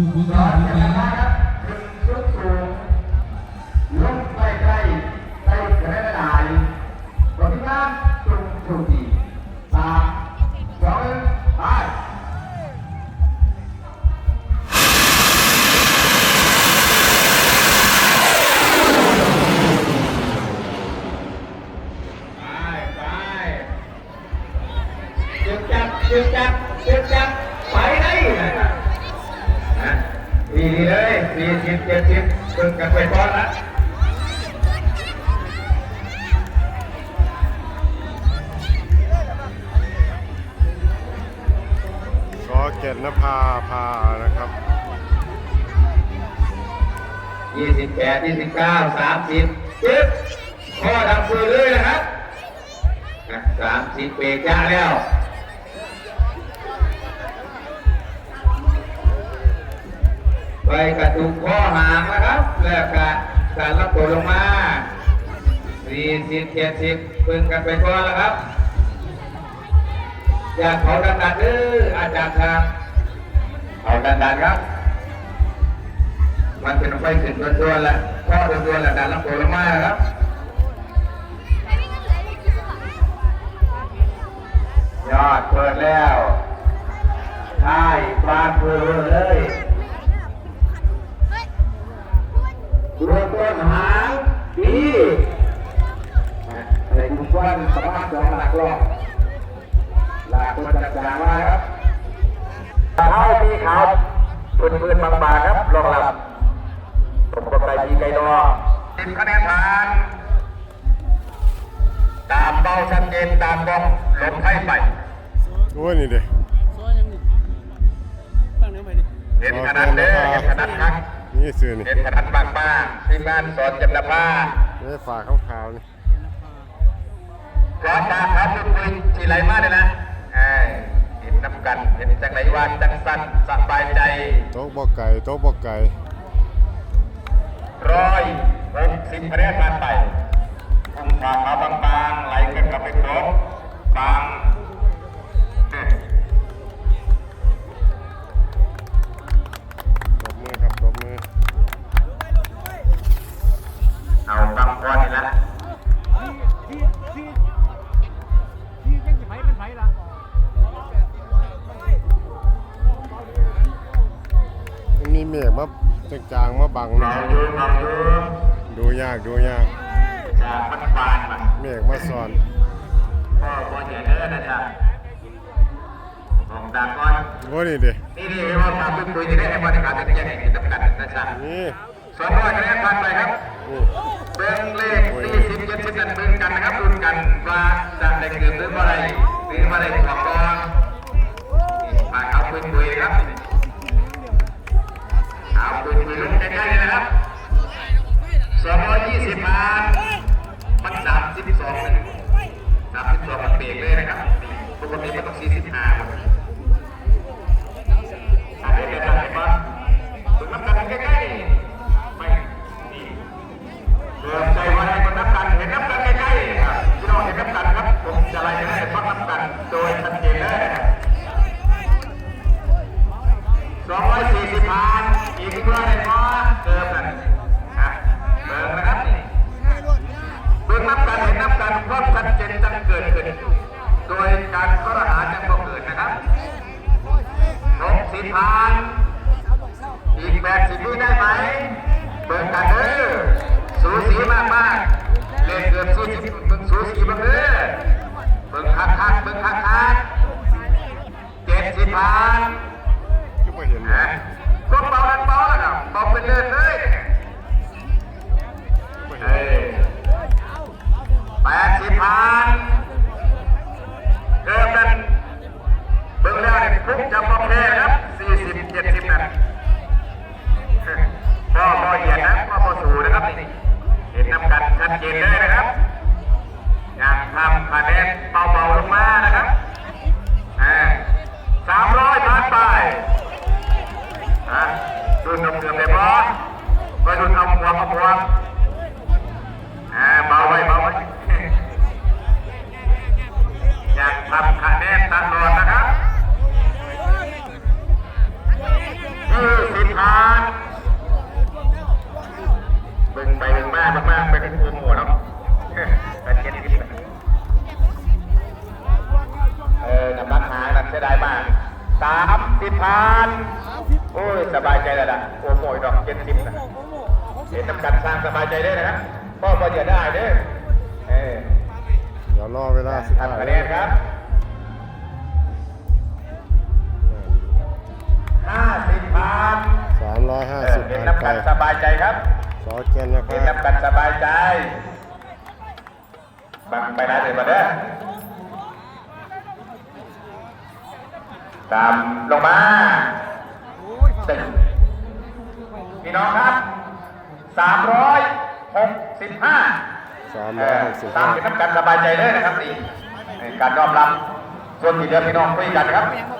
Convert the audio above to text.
มีมีร้งาอนนมีจะงานครับขึ้นสูงสูงลงใกล้ใกล้ใกล้กระดาษบนที่น้ำจุงจุงดี เลยสี่สิบเจ็ดสิบฝึกกันไปก่อนละก็เกตนภาพานะครับยี่สิบแปดยี่สิบเก้าสามสิบจึ๊บข้อดับฟืนเลยนะครับสามสิบเบรกจ้าแล้ว ไปกระตุกข้อหางนะครับแล้วก็การรับตัวลงมาสี่สิบเจ็ดสิบพึ่งกันไปก่อนแล้วครับ อยากเขาดันดันเด้ออาจารย์ครับเอาดันดันครับ มันเป็นไฟขึ้นตัวๆแล้วข้อตัวๆแล้วดันรับตัวลงมาครับยอดเปิดแล้วใช่บานเปิดเลย ลักคนจัดการมาครับเท้ามีขาวพื้นๆบางๆครับรองรับผมก็ไปดีไกลดอสิบคะแนนผ่านตามเบาชัดเจนตามกองหลบให้ไปโอ้ยนี่เด้ซอยยังนี่บ้างเนื้อไปดิเห็นขนาดเด้อเห็นขนาดครั้งนี่ซื้อนี่เห็นขนาดบางป้าที่บ้านสอนจันทภานี่ฝาขาวๆนี่พร้อมตาครับพูดคุยที่ไหลมาเลยนะ เอ้ยเห็นน้ำกันเห็นจังไหนวันจังสั้นสบายใจโต๊ะบ่ไก่โต๊ะบ่ไก่ร้อยหกสิบคะแนนผ่านไปพุ่งทางมาบางๆไหลกันกับไปครบบาง เมฆมาจางๆมาบังลนะอคงรับดูลองดูดูยากดูยากจากมันบานมาเมฆมาซ้อนพ่อพ่อเห็นเด้อนะจ๊ะของดังก้อนโอ้นี่เด้นี่นี่ว่าทำเป็นตัวจะได้ให้บริการเป็นยังไงจำกัดนะจ๊ะนี่สองร้อยคะแนนผ่านไปครับนี่เบิ้งเลขสี่สิบเจ็ดสิบกันเบิ้งกันนะครับรุนกันว่าจะได้เกินหรือเมื่อไรหรือเมื่อไรของกองนี่มาเอาปืนคุยครับ การข้อหาจังก็เกิดนะครับหกสิบพันอีกแปดสิบวิได้ไหมเปิดกันเด้อสูสีมากมากๆเลขเกินสูสีมึงสูสีบ้างเด้อเบิ่งคักคักๆเบิ่งคักคักเจ็ดสิบพันก็บ่เห็นนะก็เบากันเบาแล้วครับเบาเป็นเดินเลยบ่เห็เฮ้นยแปดสิบพัน ทำคะแนนเบาๆลงมานะครับสามร้อยผ่านไปอะดูนมเกือบเลยบอส เสียดายมากสามสิบพันโอ้ยสบายใจแล้วล่ะโอ้โหดอกเจ็ดสิบนะเห็นน้ำกันสร้างสบายใจได้นะพ่อก็จะได้เด้อเเดี๋ยวรอเวลาสิบห้าคนครับห้าสิบพันสามร้อยห้าสิบเห็นน้ำกันสบายใจครับสอเจนนะครับเห็นน้ำกันสบายใจบังไปได้เลยมาเด้อ ตามลงมาตึงพี่น้องครับสามร้อยหกสิบห้าสามร้อยหกสิบตามห้าเป็นน้ำกันสบายใจเลยนะครับนี่ในการยอมรับส่วนที่เหลือพี่น้องคุยกันนะครับยังบ่เป็น